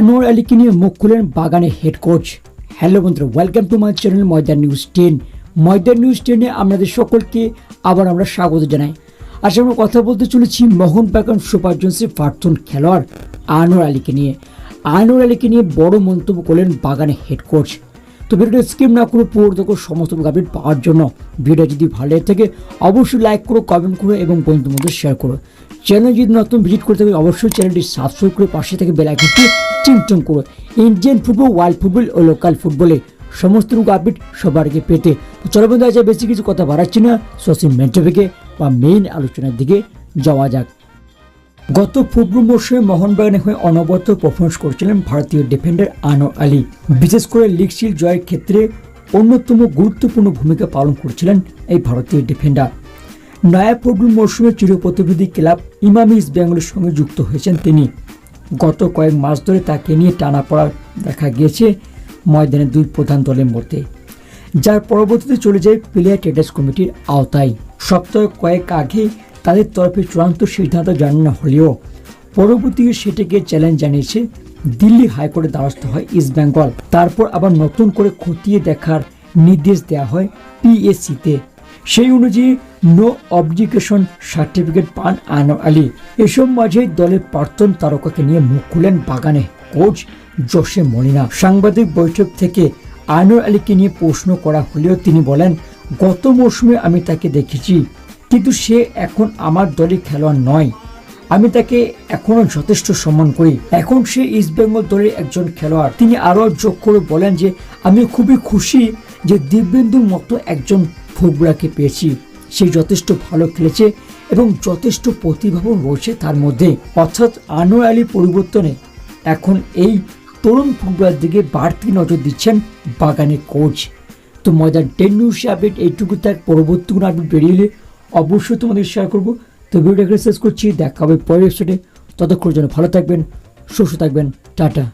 আনোয়ার আলীকে নিয়ে মুখ খুলেন বাগানের হেড কোচ হ্যালো বন্ধুরা welcome to my channel Maidan news ten Maidan news টেনে আপনাদের সকলকে আবার আমরা স্বাগত জানাই। আজ আমরা কথা বলতে চলেছি মোহন বাগান সুপার জোন্সের প্রাক্তন খেলোয়াড় আনোয়ার আলীকে নিয়ে। আনোয়ার আলীকে নিয়ে বড় মন্তব্য করলেন বাগানের হেড কোচ তো ভিডিওটা স্কিপ না করে পুরো দেখো সমস্ত আপডেট পাওয়ার জন্য। ভিডিও যদি ভালো লেগে থাকে, অবশ্যই লাইক করো কমেন্ট করো এবং বন্ধু মধ্যে শেয়ার করো। চ্যানেল যদি নতুন ভিজিট করতে হবে অবশ্যই চ্যানেলটি সাবস্ক্রাইব করে পাশে থেকে বেল আইকনটি চিমটম করো। ইন্ডিয়ান ফুটবল ওয়ার্ল্ড ফুটবল ও লোকাল ফুটবলে সমস্ত রকম আপডেট সবার আগে পেতে। তো চলো বন্ধু আজ বেশি কিছু কথা বাড়াচ্ছি না। সোশ্যাল মেন টপিকে বা মেইন আলোচনার দিকে যাওয়া যাক। গত ফুটবল মরশুমে মোহনবাগানে হয়ে অনবরত পারফরমেন্স করেছিলেন ভারতীয় ডিফেন্ডার আনোয়ার আলী। বিশেষ করে লিগ শিল্ড জয়ের ক্ষেত্রে অন্যতম গুরুত্বপূর্ণ ভূমিকা পালন করেছিলেন এই ভারতীয় ডিফেন্ডার নয়া ফুটবল মরশুমে চিরপ্রতিনিধি ক্লাব ইমামি ইস্ট বেঙ্গলের সঙ্গে যুক্ত হয়েছেন তিনি। গত কয়েক মাস ধরে তাকে নিয়ে টানা পড়া দেখা গিয়েছে ময়দানের দুই প্রধান দলের মধ্যে, যার পরবর্তীতে চলে যায় প্লেয়ার ট্রেডার্স কমিটির আওতায়। সপ্তাহে কয়েক আগে তাদের তরফে চূড়ান্ত সিদ্ধান্ত জানানো হলেও পরবর্তীতে সেটাকে চ্যালেঞ্জ জানিয়েছে দিল্লি হাইকোর্টে দ্বারস্থ হয় ইস্ট বেঙ্গল তারপর আবার নতুন করে খতিয়ে দেখার নির্দেশ দেওয়া হয় পিএসসিতে সেই অনুযায়ী নো অবজিকেশন সার্টিফিকেট পান আনোয়ার আলী। এসব মাঝে দলের প্রাক্তন তারকাকে নিয়ে মুখ খুলেন বাগানে কোচ জোসে মলিনা। সাংবাদিক বৈঠক থেকে আনোয়ার আলীকে নিয়ে প্রশ্ন করা হলেও তিনি বলেন, গত মৌসুমে আমি তাকে দেখেছি। কিন্তু সে এখন আমার দলে খেলোয়াড় নয়। আমি তাকে এখনও যথেষ্ট সম্মান করি। এখন সে ইস্ট বেঙ্গল দলের একজন খেলোয়াড়। তিনি আরও যোগ করে বলেন যে, আমি খুবই খুশি যে দিব্যেন্দুর মতো একজন ফুটবলারকে পেয়েছি। সে যথেষ্ট ভালো খেলেছে এবং যথেষ্ট প্রতিভাবন রয়েছে তার মধ্যে। অর্থাৎ আনোয়ার আলী পরিবর্তনে এখন এই তরুণ ফুটবলার দিকে বাড়তি নজর দিচ্ছেন বাগানের কোচ তো ময়দান টেন আপডেট এইটুকু তার পরবর্তী কোনো আপডেট বেরিয়ে অবশ্যই তোমাদের শেয়ার করব। তো ভিডিওটা শেষ করছি। দেখা হবে পরের এপিসোডে ততক্ষণ জন্য ভালো থাকবেন, সুস্থ থাকবেন। টাটা।